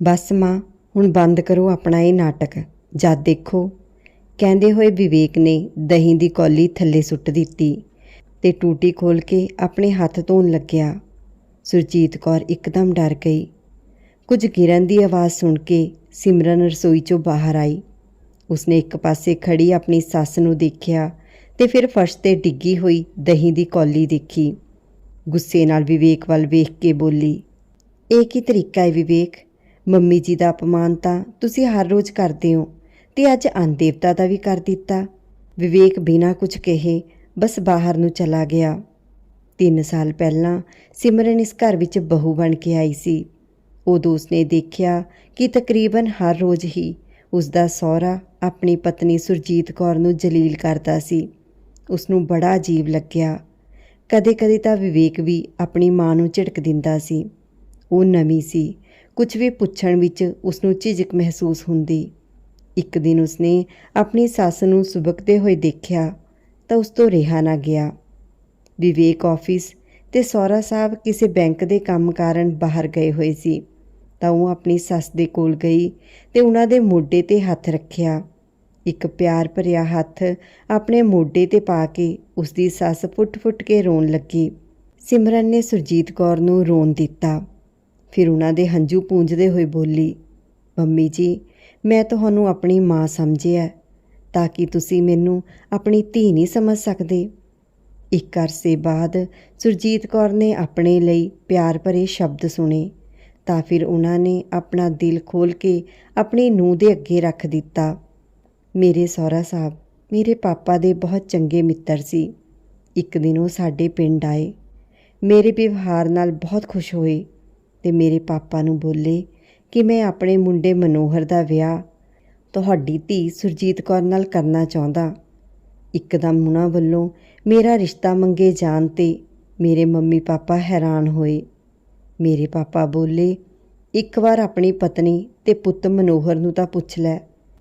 ਬਸ ਮਾਂ, ਹੁਣ ਬੰਦ ਕਰੋ ਆਪਣਾ ਇਹ ਨਾਟਕ। ਜਦ ਦੇਖੋ। ਕਹਿੰਦੇ ਹੋਏ ਵਿਵੇਕ ਨੇ ਦਹੀਂ ਦੀ ਕੌਲੀ ਥੱਲੇ ਸੁੱਟ ਦਿੱਤੀ ਤੇ ਟੂਟੀ ਖੋਲ ਕੇ ਆਪਣੇ ਹੱਥ ਧੋਣ ਲੱਗਿਆ। ਸੁਰਜੀਤ ਕੌਰ ਇੱਕਦਮ ਡਰ ਗਈ। ਕੁਝ ਗਿਰਨ ਦੀ ਆਵਾਜ਼ ਸੁਣ ਕੇ ਸਿਮਰਨ ਰਸੋਈ ਚੋਂ ਬਾਹਰ ਆਈ। ਉਸਨੇ ਇੱਕ ਪਾਸੇ ਖੜੀ ਆਪਣੀ ਸੱਸ ਨੂੰ ਦੇਖਿਆ ਤੇ ਫਿਰ ਫਰਸ਼ ਤੇ ਡਿੱਗੀ ਹੋਈ ਦਹੀਂ ਦੀ ਕੌਲੀ ਦੇਖੀ। ਗੁੱਸੇ ਨਾਲ ਵਿਵੇਕ ਵੱਲ ਵੇਖ ਕੇ ਬੋਲੀ, ਇਹ ਕੀ ਤਰੀਕਾ ਹੈ ਵਿਵੇਕ? ਮੰਮੀ ਜੀ ਦਾ ਅਪਮਾਨ ਤਾਂ ਤੁਸੀਂ ਹਰ ਰੋਜ਼ ਕਰਦੇ ਹੋ ਤੇ ਅੱਜ ਅੰਨਦੇਵਤਾ ਦਾ ਵੀ ਕਰ ਦਿੱਤਾ। ਵਿਵੇਕ ਬਿਨਾਂ ਕੁਝ ਕਹੇ ਬਸ ਬਾਹਰ ਨੂੰ ਚਲਾ ਗਿਆ। 3 ਸਾਲ ਪਹਿਲਾਂ ਸਿਮਰਨ ਇਸ ਘਰ ਵਿੱਚ ਬਹੂ ਬਣ ਕੇ ਆਈ ਸੀ। ਉਦੋਂ ਉਸਨੇ ਦੇਖਿਆ ਕਿ ਤਕਰੀਬਨ ਹਰ ਰੋਜ਼ ਹੀ ਉਸਦਾ ਸਹੁਰਾ ਆਪਣੀ ਪਤਨੀ ਸੁਰਜੀਤ ਕੌਰ ਨੂੰ ਜਲੀਲ ਕਰਦਾ ਸੀ। ਉਸ ਨੂੰ ਬੜਾ ਅਜੀਬ ਲੱਗਿਆ। ਕਦੇ-ਕਦੇ ਤਾਂ ਵਿਵੇਕ ਵੀ ਆਪਣੀ ਮਾਂ ਨੂੰ ਝਿੜਕ ਦਿੰਦਾ ਸੀ। ਉਹ ਨਵੀਂ ਸੀ ਕੁਝ ਵੀ ਪੁੱਛਣ ਵਿੱਚ ਉਸ ਨੂੰ ਝਿਜਕ ਮਹਿਸੂਸ ਹੁੰਦੀ। ਇੱਕ ਦਿਨ ਉਸਨੇ ਆਪਣੀ ਸੱਸ ਨੂੰ ਸੁਬਕਦੇ ਹੋਏ ਦੇਖਿਆ ਤਾਂ ਉਸ ਤੋਂ ਰਿਹਾ ਨਾ ਗਿਆ। ਵਿਵੇਕ ਆਫਿਸ ਤੇ ਸੌਰਾ ਸਾਹਿਬ ਕਿਸੇ ਬੈਂਕ ਦੇ ਕੰਮ ਕਾਰਨ ਬਾਹਰ ਗਏ ਹੋਏ ਸੀ ਤਾਂ ਉਹ ਆਪਣੀ ਸੱਸ ਦੇ ਕੋਲ ਗਈ ਤੇ ਉਹਨਾਂ ਦੇ ਮੋਢੇ ਤੇ ਹੱਥ ਰੱਖਿਆ। ਇੱਕ ਪਿਆਰ ਭਰਿਆ ਹੱਥ ਆਪਣੇ ਮੋਢੇ ਤੇ ਪਾ ਕੇ ਉਸ ਦੀ ਸੱਸ ਫੁੱਟ-ਫੁੱਟ ਕੇ ਰੋਣ ਲੱਗੀ। ਸਿਮਰਨ ਨੇ ਸੁਰਜੀਤ ਕੌਰ ਨੂੰ ਰੋਣ ਦਿੱਤਾ। ਫਿਰ ਉਹਨਾਂ ਦੇ ਹੰਝੂ ਪੂੰਝਦੇ ਹੋਏ ਬੋਲੀ, ਮੰਮੀ ਜੀ, ਮੈਂ ਤੁਹਾਨੂੰ ਆਪਣੀ ਮਾਂ ਸਮਝਿਆ ਤਾਂ ਕਿ ਤੁਸੀਂ ਮੈਨੂੰ ਆਪਣੀ ਧੀ ਨਹੀਂ ਸਮਝ ਸਕਦੇ। ਇੱਕ ਅਰਸੇ ਬਾਅਦ ਸੁਰਜੀਤ ਕੌਰ ਨੇ ਆਪਣੇ ਲਈ ਪਿਆਰ ਭਰੇ ਸ਼ਬਦ ਸੁਣੇ, ਤਾਂ ਫਿਰ ਉਹਨਾਂ ਨੇ ਆਪਣਾ ਦਿਲ ਖੋਲ ਕੇ ਆਪਣੀ ਨੂੰਹ ਦੇ ਅੱਗੇ ਰੱਖ ਦਿੱਤਾ। ਮੇਰੇ ਸਹੁਰਾ ਸਾਹਿਬ, ਮੇਰੇ ਪਾਪਾ ਦੇ ਬਹੁਤ ਚੰਗੇ ਮਿੱਤਰ ਸੀ। ਇੱਕ ਦਿਨ ਉਹ ਸਾਡੇ ਪਿੰਡ ਆਏ। ਮੇਰੇ ਵਿਵਹਾਰ ਨਾਲ ਬਹੁਤ ਖੁਸ਼ ਹੋਏ। ਤੇ ਮੇਰੇ ਪਾਪਾ ਨੂੰ ਬੋਲੇ ਕਿ ਮੈਂ ਆਪਣੇ ਮੁੰਡੇ ਮਨੋਹਰ ਦਾ ਵਿਆਹ ਤੁਹਾਡੀ ਧੀ ਸੁਰਜੀਤ ਕੌਰ ਨਾਲ ਕਰਨਾ ਚਾਹੁੰਦਾ। ਇੱਕਦਮ ਉਹਨਾਂ ਵੱਲੋਂ ਮੇਰਾ ਰਿਸ਼ਤਾ ਮੰਗੇ ਜਾਣ ਤੇ ਮੇਰੇ ਮੰਮੀ ਪਾਪਾ ਹੈਰਾਨ ਹੋਏ। ਮੇਰੇ ਪਾਪਾ ਬੋਲੇ, ਇੱਕ ਵਾਰ ਆਪਣੀ ਪਤਨੀ ਤੇ ਪੁੱਤ ਮਨੋਹਰ ਨੂੰ ਤਾਂ ਪੁੱਛ ਲੈ।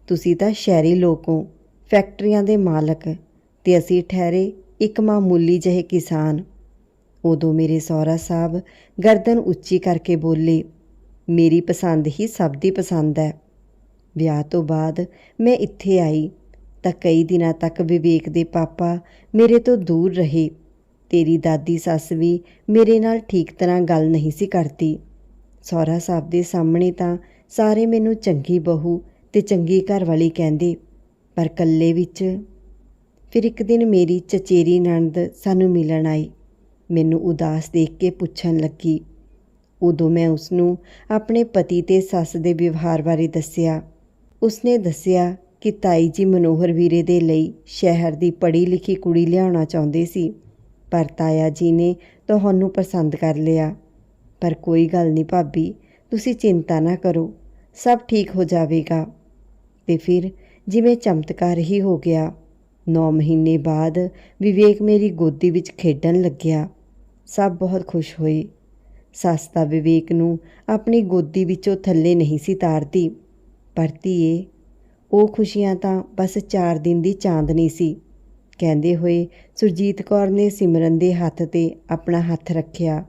ਤੁਸੀਂ ਤਾਂ ਸ਼ਹਿਰੀ ਲੋਕ ਹੋ, ਫੈਕਟਰੀਆਂ ਦੇ ਮਾਲਕ ਤੇ ਅਸੀਂ ਠਹਿਰੇ ਇੱਕ ਮਾਮੂਲੀ ਜਿਹੇ ਕਿਸਾਨ। ਉਦੋਂ ਮੇਰੇ ਸਹੁਰਾ ਸਾਹਿਬ ਗਰਦਨ ਉੱਚੀ ਕਰਕੇ ਬੋਲੇ, ਮੇਰੀ ਪਸੰਦ ਹੀ ਸਭ ਦੀ ਪਸੰਦ ਹੈ। ਵਿਆਹ ਤੋਂ ਬਾਅਦ ਮੈਂ ਇੱਥੇ ਆਈ ਤਾਂ ਕਈ ਦਿਨਾਂ ਤੱਕ ਵਿਵੇਕ ਦੇ ਪਾਪਾ ਮੇਰੇ ਤੋਂ ਦੂਰ ਰਹੇ। ਤੇਰੀ ਦਾਦੀ ਸੱਸ ਵੀ ਮੇਰੇ ਨਾਲ ਠੀਕ ਤਰ੍ਹਾਂ ਗੱਲ ਨਹੀਂ ਸੀ ਕਰਦੀ। ਸਹੁਰਾ ਸਾਹਿਬ ਦੇ ਸਾਹਮਣੇ ਤਾਂ ਸਾਰੇ ਮੈਨੂੰ ਚੰਗੀ ਬਹੂ ਤੇ ਚੰਗੀ ਘਰ ਵਾਲੀ ਕਹਿੰਦੇ, ਪਰ ਕੱਲੇ ਵਿੱਚ ਫਿਰ ਇੱਕ ਦਿਨ ਮੇਰੀ ਚਚੇਰੀ ਨਣਦ ਸਾਨੂੰ ਮਿਲਣ ਆਈ। ਮੈਨੂੰ ਉਦਾਸ ਦੇਖ ਕੇ ਪੁੱਛਣ ਲੱਗੀ। ਉਦੋਂ ਮੈਂ ਉਸ ਨੂੰ ਆਪਣੇ ਪਤੀ ਤੇ ਸੱਸ ਦੇ ਵਿਵਹਾਰ ਬਾਰੇ ਦੱਸਿਆ। ਉਸਨੇ ਦੱਸਿਆ ਕਿ ਤਾਈ ਜੀ ਮਨੋਹਰ ਵੀਰੇ ਦੇ ਲਈ ਸ਼ਹਿਰ ਦੀ ਪੜ੍ਹੀ ਲਿਖੀ ਕੁੜੀ ਲਿਆਉਣਾ ਚਾਹੁੰਦੇ ਸੀ, ਪਰ ਤਾਇਆ ਜੀ ਨੇ ਤੁਹਾਨੂੰ ਪਸੰਦ ਕਰ ਲਿਆ। ਪਰ ਕੋਈ ਗੱਲ ਨਹੀਂ ਭਾਬੀ, ਤੁਸੀਂ ਚਿੰਤਾ ਨਾ ਕਰੋ, ਸਭ ਠੀਕ ਹੋ ਜਾਵੇਗਾ। ਤੇ ਫਿਰ ਜਿਵੇਂ ਚਮਤਕਾਰ ਹੀ ਹੋ ਗਿਆ। 9 ਮਹੀਨੇ ਬਾਅਦ ਵਿਵੇਕ ਮੇਰੀ ਗੋਦੀ ਵਿੱਚ ਖੇਡਣ ਲੱਗਿਆ। ਸਭ ਬਹੁਤ ਖੁਸ਼ ਹੋਏ ਸੱਸ ਤਾਂ ਵਿਵੇਕ ਨੂੰ ਆਪਣੀ ਗੋਦੀ ਵਿੱਚੋਂ ਥੱਲੇ ਨਹੀਂ ਸੀ ਤਾਰਦੀ। ਪਰ ਧੀਏ, ਉਹ ਖੁਸ਼ੀਆਂ ਤਾਂ ਬਸ 4 ਦਿਨ ਦੀ ਚਾਂਦਨੀ ਸੀ। ਕਹਿੰਦੇ ਹੋਏ ਸੁਰਜੀਤ ਕੌਰ ਨੇ ਸਿਮਰਨ ਦੇ ਹੱਥ ਤੇ ਆਪਣਾ ਹੱਥ ਰੱਖਿਆ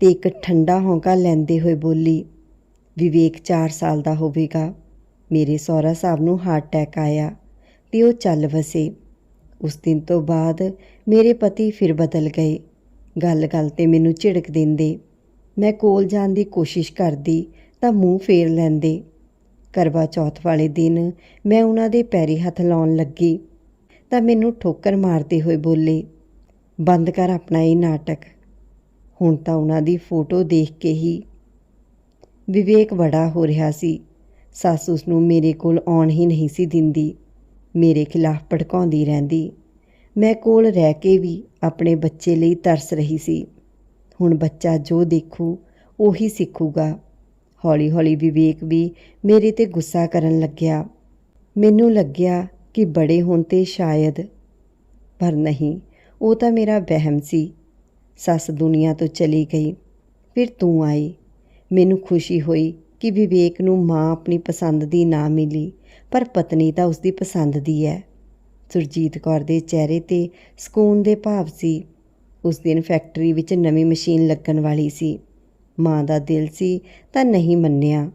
ਤੇ ਇੱਕ ਠੰਡਾ ਹੌਂਕਾ ਲੈਂਦੇ ਹੋਏ ਬੋਲੀ, ਵਿਵੇਕ 4 ਸਾਲ ਦਾ ਹੋਵੇਗਾ। ਮੇਰੇ ਸਹੁਰਾ ਸਾਹਿਬ ਨੂੰ ਹਾਰਟ ਅਟੈਕ ਆਇਆ ਤੇ ਉਹ ਚੱਲ ਵਸੇ। ਉਸ ਦਿਨ ਤੋਂ ਬਾਅਦ ਮੇਰੇ ਪਤੀ ਫਿਰ ਬਦਲ ਗਏ। ਗੱਲ-ਗੱਲ ਤੇ ਮੈਨੂੰ ਝਿੜਕ ਦਿੰਦੇ। ਮੈਂ ਕੋਲ ਜਾਣ ਦੀ ਕੋਸ਼ਿਸ਼ ਕਰਦੀ ਤਾਂ ਮੂੰਹ ਫੇਰ ਲੈਂਦੇ। ਕਰਵਾ ਚੌਥ ਵਾਲੇ ਦਿਨ ਮੈਂ ਉਹਨਾਂ ਦੇ ਪੈਰੀ ਹੱਥ ਲਾਉਣ ਲੱਗੀ ਤਾਂ ਮੈਨੂੰ ਠੋਕਰ ਮਾਰਦੇ ਹੋਏ ਬੋਲੇ, ਬੰਦ ਕਰ ਆਪਣਾ ਇਹ ਨਾਟਕ। ਹੁਣ ਤਾਂ ਉਹਨਾਂ ਦੀ ਫੋਟੋ ਦੇਖ ਕੇ ਹੀ ਵਿਵੇਕ ਬੜਾ ਹੋ ਰਿਹਾ ਸੀ। ਸੱਸ ਉਸ ਨੂੰ ਮੇਰੇ ਕੋਲ ਆਉਣ ਹੀ ਨਹੀਂ ਸੀ ਦਿੰਦੀ। ਮੇਰੇ ਖਿਲਾਫ ਭੜਕਾਉਂਦੀ ਰਹਿੰਦੀ। ਮੈਂ ਕੋਲ ਰਹਿ ਕੇ ਵੀ ਆਪਣੇ ਬੱਚੇ ਲਈ ਤਰਸ ਰਹੀ ਸੀ। ਹੁਣ ਬੱਚਾ ਜੋ ਦੇਖੂ, ਉਹੀ ਸਿੱਖੂਗਾ। ਹੌਲੀ-ਹੌਲੀ ਵਿਵੇਕ ਵੀ ਮੇਰੇ ਤੇ ਗੁੱਸਾ ਕਰਨ ਲੱਗਿਆ। ਮੈਨੂੰ ਲੱਗਿਆ ਕਿ ਬੜੇ ਹੋਣ ਤੇ ਸ਼ਾਇਦ, ਪਰ ਨਹੀਂ, ਉਹ ਤਾਂ ਮੇਰਾ ਵਹਿਮ ਸੀ। ਸੱਸ ਦੁਨੀਆ ਤੋਂ ਚਲੀ ਗਈ। ਫਿਰ ਤੂੰ ਆਈ। ਮੈਨੂੰ ਖੁਸ਼ੀ ਹੋਈ ਕਿ ਵਿਵੇਕ ਨੂੰ ਮਾਂ ਆਪਣੀ ਪਸੰਦ ਦੀ ਨਾ ਮਿਲੀ, ਪਰ ਪਤਨੀ ਤਾਂ ਉਸਦੀ ਪਸੰਦ ਦੀ ਹੈ ਸੁਰਜੀਤ ਕੌਰ ਦੇ ਚਿਹਰੇ ਤੇ ਸਕੂਨ ਦੇ ਭਾਵ ਸੀ। ਉਸ ਦਿਨ ਫੈਕਟਰੀ ਵਿੱਚ ਨਵੀਂ ਮਸ਼ੀਨ ਲੱਗਣ ਵਾਲੀ ਸੀ। ਮਾਂ ਦਾ ਦਿਲ ਸੀ ਤਾਂ ਨਹੀਂ ਮੰਨਿਆ।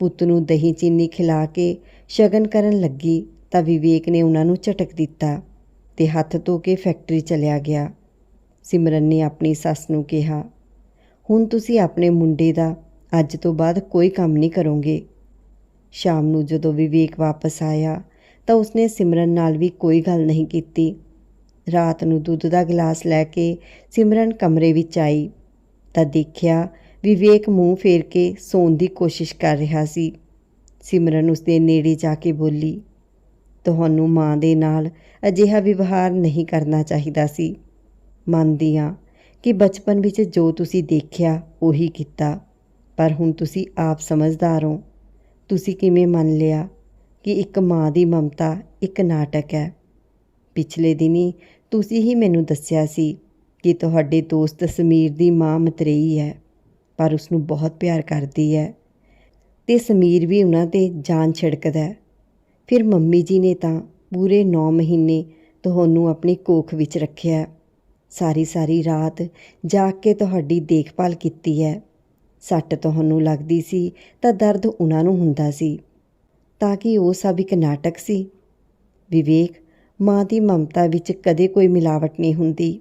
ਪੁੱਤ ਨੂੰ ਦਹੀਂ ਚੀਨੀ ਖਿਲਾ ਕੇ ਸ਼ਗਨ ਕਰਨ ਲੱਗੀ ਤਾਂ ਵਿਵੇਕ ਨੇ ਉਹਨਾਂ ਨੂੰ ਝਟਕ ਦਿੱਤਾ ਤੇ ਹੱਥ ਧੋ ਕੇ ਫੈਕਟਰੀ ਚਲਿਆ ਗਿਆ। ਸਿਮਰਨ ਨੇ ਆਪਣੀ ਸੱਸ ਨੂੰ ਕਿਹਾ, ਹੁਣ ਤੁਸੀਂ ਆਪਣੇ ਮੁੰਡੇ ਦਾ ਅੱਜ ਤੋਂ ਬਾਅਦ ਕੋਈ ਕੰਮ ਨਹੀਂ ਕਰੋਗੇ। ਸ਼ਾਮ ਨੂੰ ਜਦੋਂ ਵਿਵੇਕ ਵਾਪਸ ਆਇਆ ਤਾਂ ਉਸਨੇ ਸਿਮਰਨ ਨਾਲ ਵੀ ਕੋਈ ਗੱਲ ਨਹੀਂ ਕੀਤੀ। ਰਾਤ ਨੂੰ ਦੁੱਧ ਦਾ ਗਲਾਸ ਲੈ ਕੇ ਸਿਮਰਨ ਕਮਰੇ ਵਿੱਚ ਆਈ ਤਾਂ ਦੇਖਿਆ ਵਿਵੇਕ ਮੂੰਹ ਫੇਰ ਕੇ ਸੌਣ ਦੀ ਕੋਸ਼ਿਸ਼ ਕਰ ਰਿਹਾ ਸੀ। ਸਿਮਰਨ ਉਸਦੇ ਨੇੜੇ ਜਾ ਕੇ ਬੋਲੀ, ਤੁਹਾਨੂੰ ਮਾਂ ਦੇ ਨਾਲ ਅਜਿਹਾ ਵਿਵਹਾਰ ਨਹੀਂ ਕਰਨਾ ਚਾਹੀਦਾ ਸੀ। ਮੰਨਦੀ ਹਾਂ ਕਿ ਬਚਪਨ ਵਿੱਚ ਜੋ ਤੁਸੀਂ ਦੇਖਿਆ ਉਹੀ ਕੀਤਾ, ਪਰ ਹੁਣ ਤੁਸੀਂ ਆਪ ਸਮਝਦਾਰ ਹੋ। ਤੁਸੀਂ ਕਿਵੇਂ ਮੰਨ ਲਿਆ ਕਿ ਇੱਕ ਮਾਂ ਦੀ ਮਮਤਾ ਇੱਕ ਨਾਟਕ ਹੈ। ਪਿਛਲੇ ਦਿਨੀ ਤੁਸੀਂ ਹੀ ਮੈਨੂੰ ਦੱਸਿਆ ਸੀ ਕਿ ਤੁਹਾਡੇ ਦੋਸਤ ਸਮੀਰ ਦੀ ਮਾਂ ਮਤਰੇਈ ਹੈ, ਪਰ ਉਸ ਨੂੰ ਬਹੁਤ ਪਿਆਰ ਕਰਦੀ ਹੈ ਤੇ ਸਮੀਰ ਵੀ ਉਹਨਾਂ ਤੇ ਜਾਨ ਛਿੜਕਦਾ ਹੈ। ਫਿਰ ਮੰਮੀ ਜੀ ਨੇ ਤਾਂ ਪੂਰੇ 9 ਮਹੀਨੇ ਤੁਹਾਨੂੰ ਆਪਣੀ ਕੋਖ ਵਿੱਚ ਰੱਖਿਆ ਸਾਰੀ ਸਾਰੀ ਰਾਤ ਜਾਗ ਕੇ ਤੁਹਾਡੀ ਦੇਖਭਾਲ ਕੀਤੀ ਹੈ। ਸੱਟ ਤੁਹਾਨੂੰ ਲੱਗਦੀ ਸੀ ਤਾਂ ਦਰਦ ਉਹਨਾਂ ਨੂੰ ਹੁੰਦਾ ਸੀ। ਤਾਂ ਕਿ ਉਹ ਸਭ ਇੱਕ ਨਾਟਕ ਸੀ। ਵਿਵੇਕ ਮਾਂ ਦੀ ਮਮਤਾ ਵਿੱਚ ਕਦੇ ਕੋਈ ਮਿਲਾਵਟ ਨਹੀਂ ਹੁੰਦੀ।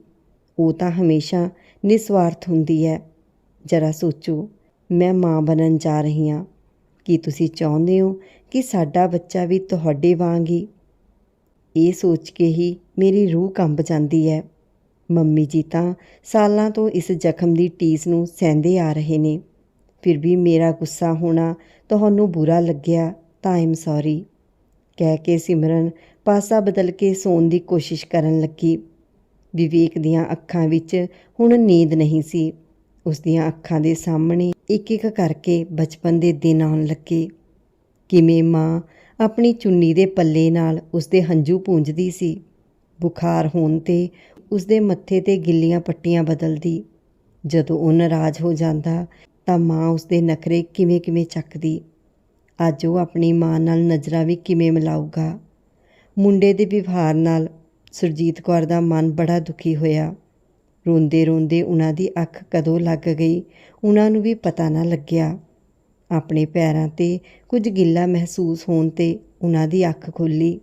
ਉਹ ਤਾਂ ਹਮੇਸ਼ਾ ਨਿਸਵਾਰਥ ਹੁੰਦੀ ਹੈ। ਜਰਾ ਸੋਚੋ, ਮੈਂ ਮਾਂ ਬਣਨ ਜਾ ਰਹੀ ਹਾਂ। ਕੀ ਤੁਸੀਂ ਚਾਹੁੰਦੇ ਹੋ ਕਿ ਸਾਡਾ ਬੱਚਾ ਵੀ ਤੁਹਾਡੇ ਵਾਂਗ ਹੀ? ਇਹ ਸੋਚ ਕੇ ਹੀ ਮੇਰੀ ਰੂਹ ਕੰਬ ਜਾਂਦੀ ਹੈ। ਮੰਮੀ ਜੀ ਤਾਂ ਸਾਲਾਂ ਤੋਂ ਇਸ ਜ਼ਖਮ ਦੀ ਟੀਸ ਨੂੰ ਸਹਿੰਦੇ ਆ ਰਹੇ ਨੇ। ਫਿਰ ਵੀ ਮੇਰਾ ਗੁੱਸਾ ਹੋਣਾ ਤੁਹਾਨੂੰ ਬੁਰਾ ਲੱਗਿਆ। ਤਾਂ ਆਮ ਸੌਰੀ ਕਹਿ ਕੇ ਸਿਮਰਨ ਪਾਸਾ ਬਦਲ ਕੇ ਸੌਣ ਦੀ ਕੋਸ਼ਿਸ਼ ਕਰਨ ਲੱਗੀ। ਵਿਵੇਕ ਦੀਆਂ ਅੱਖਾਂ ਵਿੱਚ ਹੁਣ ਨੀਂਦ ਨਹੀਂ ਸੀ। ਉਸ ਦੀਆਂ ਅੱਖਾਂ ਦੇ ਸਾਹਮਣੇ ਇੱਕ ਇੱਕ ਕਰਕੇ ਬਚਪਨ ਦੇ ਦਿਨ ਆਉਣ ਲੱਗੇ। ਕਿਵੇਂ ਮਾਂ ਆਪਣੀ ਚੁੰਨੀ ਦੇ ਪੱਲੇ ਨਾਲ ਉਸਦੇ ਹੰਝੂ ਪੂੰਝਦੀ ਸੀ। ਬੁਖਾਰ ਹੋਣ ਤੇ ਉਸਦੇ ਮੱਥੇ ਤੇ ਗਿੱਲੀਆਂ ਪੱਟੀਆਂ ਬਦਲਦੀ। ਜਦੋਂ ਉਹ ਨਾਰਾਜ਼ ਹੋ ਜਾਂਦਾ ਤਾਂ ਮਾਂ ਉਸਦੇ ਨਖਰੇ ਕਿਵੇਂ ਕਿਵੇਂ ਚੱਕਦੀ। ਅੱਜ ਉਹ ਆਪਣੀ ਮਾਂ ਨਾਲ ਨਜ਼ਰਾਂ ਵੀ ਕਿਵੇਂ ਮਿਲਾਊਗਾ? ਮੁੰਡੇ ਦੇ ਵਿਵਹਾਰ ਨਾਲ ਸੁਰਜੀਤ ਕੌਰ ਦਾ ਮਨ ਬੜਾ ਦੁਖੀ ਹੋਇਆ। ਰੋਂਦੇ ਰੋਂਦੇ ਉਹਨਾਂ ਦੀ ਅੱਖ ਕਦੋਂ ਲੱਗ ਗਈ, ਉਹਨਾਂ ਨੂੰ ਵੀ ਪਤਾ ਨਾ ਲੱਗਿਆ। ਆਪਣੇ ਪੈਰਾਂ ਤੇ ਕੁਝ ਗਿੱਲਾ ਮਹਿਸੂਸ ਹੋਣ ਤੇ ਉਹਨਾਂ ਦੀ ਅੱਖ ਖੁੱਲੀ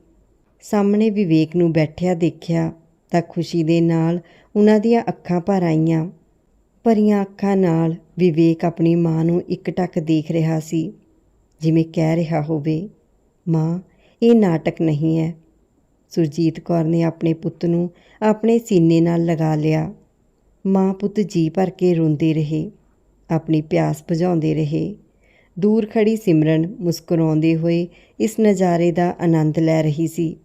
ਸਾਹਮਣੇ ਵਿਵੇਕ ਨੂੰ ਬੈਠਿਆ ਦੇਖਿਆ ਤਾਂ ਖੁਸ਼ੀ ਦੇ ਨਾਲ ਉਹਨਾਂ ਦੀਆਂ ਅੱਖਾਂ ਭਰ ਆਈਆਂ। ਭਰੀਆਂ ਅੱਖਾਂ ਨਾਲ ਵਿਵੇਕ ਆਪਣੀ ਮਾਂ ਨੂੰ ਇੱਕ ਟੱਕ ਦੇਖ ਰਿਹਾ ਸੀ। ਜਿਵੇਂ ਕਹਿ ਰਿਹਾ ਹੋਵੇ, ਮਾਂ, ਇਹ ਨਾਟਕ ਨਹੀਂ ਹੈ। ਸੁਰਜੀਤ ਕੌਰ ਨੇ ਆਪਣੇ ਪੁੱਤ ਨੂੰ ਆਪਣੇ ਸੀਨੇ ਨਾਲ ਲਗਾ ਲਿਆ। ਮਾਂ ਪੁੱਤ ਜੀ ਭਰ ਕੇ ਰੋਂਦੇ ਰਹੇ, ਆਪਣੀ ਪਿਆਸ ਬੁਝਾਉਂਦੇ ਰਹੇ। ਦੂਰ ਖੜੀ ਸਿਮਰਨ ਮੁਸਕਰਾਉਂਦੇ ਹੋਏ ਇਸ ਨਜ਼ਾਰੇ ਦਾ ਆਨੰਦ ਲੈ ਰਹੀ ਸੀ।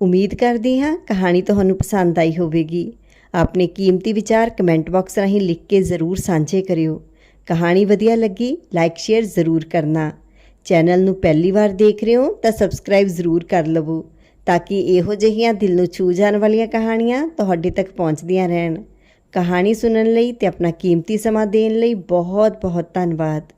ਉਮੀਦ ਕਰਦੀ ਹਾਂ ਕਹਾਣੀ ਤੁਹਾਨੂੰ ਪਸੰਦ ਆਈ ਹੋਵੇਗੀ। ਆਪਣੇ ਕੀਮਤੀ ਵਿਚਾਰ ਕਮੈਂਟ ਬਾਕਸ ਰਾਹੀਂ ਲਿਖ ਕੇ ਜ਼ਰੂਰ ਸਾਂਝੇ ਕਰਿਓ। ਕਹਾਣੀ ਵਧੀਆ ਲੱਗੀ ਲਾਈਕ ਸ਼ੇਅਰ ਜ਼ਰੂਰ ਕਰਨਾ। ਚੈਨਲ ਨੂੰ ਪਹਿਲੀ ਵਾਰ ਦੇਖ ਰਹੇ ਹੋ ਤਾਂ ਸਬਸਕ੍ਰਾਈਬ ਜ਼ਰੂਰ ਕਰ ਲਵੋ ਤਾਂ ਕਿ ਇਹੋ ਜਿਹੀਆਂ ਦਿਲ ਨੂੰ ਛੂ ਜਾਣ ਵਾਲੀਆਂ ਕਹਾਣੀਆਂ ਤੁਹਾਡੇ ਤੱਕ ਪਹੁੰਚਦੀਆਂ ਰਹਿਣ। ਕਹਾਣੀ ਸੁਣਨ ਲਈ ਤੇ ਆਪਣਾ ਕੀਮਤੀ ਸਮਾਂ ਦੇਣ ਲਈ ਬਹੁਤ ਬਹੁਤ ਧੰਨਵਾਦ।